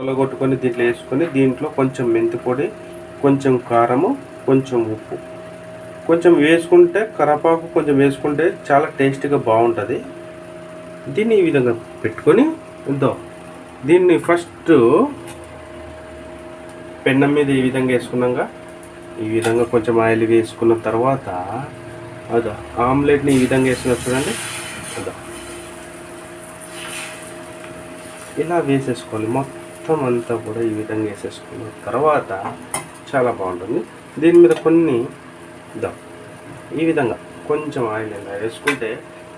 కొట్టుకొని దీంట్లో వేసుకొని దీంట్లో కొంచెం మెంతిపొడి కొంచెం కారము కొంచెం ఉప్పు. కొంచెం వేసుకుంటే కరపాకు కొంచెం వేసుకుంటే చాలా టేస్టీగా బాగుంటుంది. దీన్ని ఈ విధంగా పెట్టుకొని ఇద్దాం దీన్ని ఫస్ట్ పెన్నం మీద ఈ విధంగా వేసుకున్నాక ఈ విధంగా కొంచెం ఆయిల్ వేసుకున్న తర్వాత అదా ఆమ్లెట్ని ఈ విధంగా వేసుకున్నా చూడండి. అదా. ఇలా వేసేసుకోవాలి. మొత్తం మొత్తం అంతా కూడా ఈ విధంగా వేసేసుకున్న. తర్వాత చాలా బాగుంటుంది. దీని మీద కొన్ని దా ఈ విధంగా కొంచెం ఆయిల్ ఇలా వేసుకుంటే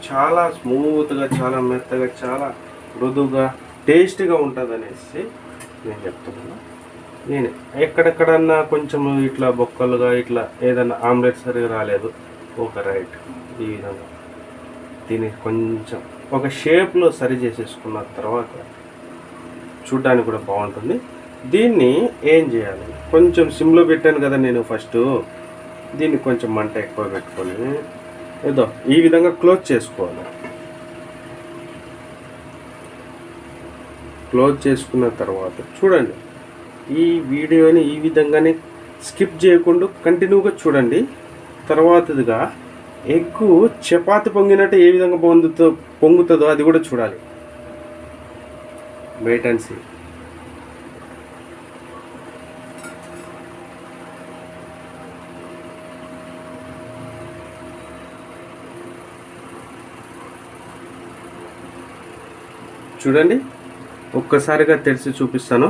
చాలా స్మూత్గా చాలా మెత్తగా చాలా మృదువుగా టేస్ట్గా ఉంటుంది అనేసి నేను చెప్తున్నాను. నేను ఎక్కడెక్కడన్నా కొంచెం ఇట్లా బొక్కలుగా ఇట్లా ఏదన్నా ఆమ్లెట్ సరిగా రాలేదు ఒక రైట్ ఈ విధంగా. దీన్ని కొంచెం ఒక షేప్లో సరి చేసేసుకున్న తర్వాత చూడడానికి కూడా బాగుంటుంది. దీన్ని ఏం చేయాలి? కొంచెం సిమ్లో పెట్టాను కదా నేను ఫస్ట్. దీన్ని కొంచెం మంట ఎక్కువ పెట్టుకొని ఏదో ఈ విధంగా క్లోజ్ చేసుకోవాలి. క్లోజ్ చేసుకున్న తర్వాత చూడండి. ఈ వీడియోని ఈ విధంగానే స్కిప్ చేయకుండా కంటిన్యూగా చూడండి. తర్వాతదిగా ఎగ్గు చపాతి పొంగినట్టు ఏ విధంగా పొందుతో పొంగుతుందో అది కూడా చూడాలి. వెయిట్ అండ్ సీ చూడండి ఒక్కసారిగా తెరిచి చూపిస్తాను.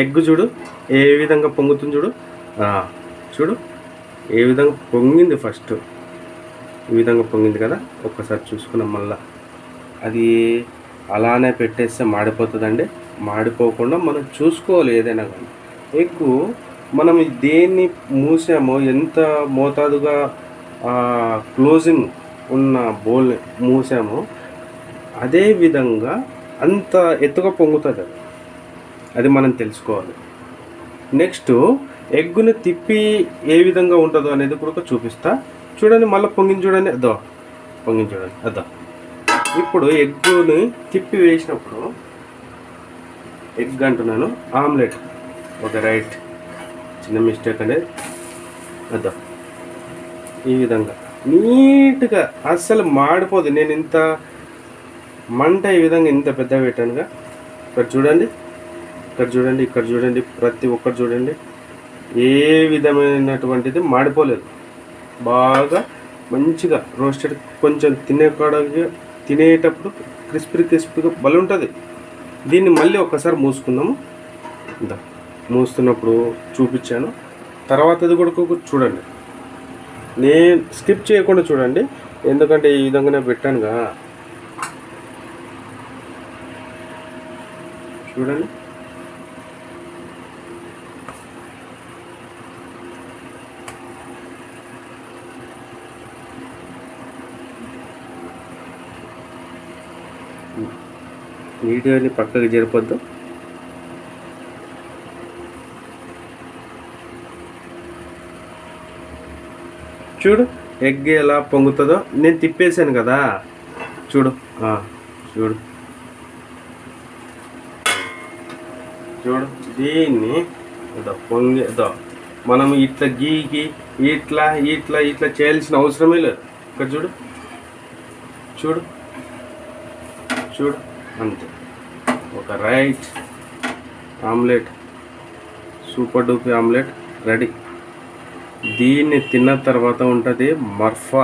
ఎగ్ చూడు ఏ విధంగా పొంగుతుంది చూడు. చూడు ఏ విధంగా పొంగింది ఫస్ట్. ఈ విధంగా పొంగింది కదా ఒక్కసారి చూసుకున్నాం మళ్ళా. అది అలానే పెట్టేస్తే మాడిపోతుందండి. మాడిపోకుండా మనం చూసుకోవాలి ఏదైనా కానీ. ఎగ్గు మనం దేన్ని మూసామో ఎంత మోతాదుగా క్లోజింగ్ ఉన్న బోల్ మూసామో అదే విధంగా అంత ఎత్తుగా పొంగుతుంది అది. అది మనం తెలుసుకోవాలి. నెక్స్ట్ ఎగ్గుని తిప్పి ఏ విధంగా ఉంటుందో అనేది కూడా చూపిస్తా. చూడండి మళ్ళీ పొంగిని చూడండి. అదో పొంగిని చూడండి. అదో. ఇప్పుడు ఎగ్గుని తిప్పి వేసినప్పుడు ఎగ్ అంటున్నాను ఆమ్లెట్. ఒక రైట్. చిన్న మిస్టేక్ అనేది వద్దా ఈ విధంగా. నీట్గా అస్సలు మాడిపోదు. నేను ఇంత మంట ఈ విధంగా ఇంత పెద్ద పెట్టానుగా. ఇక్కడ చూడండి. ఇక్కడ చూడండి. ఇక్కడ చూడండి. ప్రతి ఒక్కరు చూడండి. ఏ విధమైనటువంటిది మాడిపోలేదు. బాగా మంచిగా రోస్టెడ్ కొంచెం తినే కాడగా తినేటప్పుడు క్రిస్పీ క్రిస్పీగా భలే ఉంటుంది. దీన్ని మళ్ళీ ఒక్కసారి మూసుకుందాము. ఇందా మూస్తున్నప్పుడు చూపించాను. తర్వాతది కూడా ఒక చూడండి. నేను స్కిప్ చేయకుండా చూడండి. ఎందుకంటే ఈ విధంగానే పెట్టానుగా. చూడండి. వీడియోని పక్కకి జరిపొద్దు. చూడు ఎగ్ ఎలా పొంగుతుందో. నేను తిప్పేశాను కదా. చూడు. చూడు. చూడు దీన్ని పొంగి ఇదో మనం ఇట్లా గీకి ఇట్లా ఇట్లా ఇట్లా చేయాల్సిన అవసరమే లేదు. ఇక్కడ చూడు. చూడు. చూడు అంతే. ఒక right omelette super duper omelette ready. దీన్ని తిన్న తర్వాత ఉంటుంది మర్ఫా.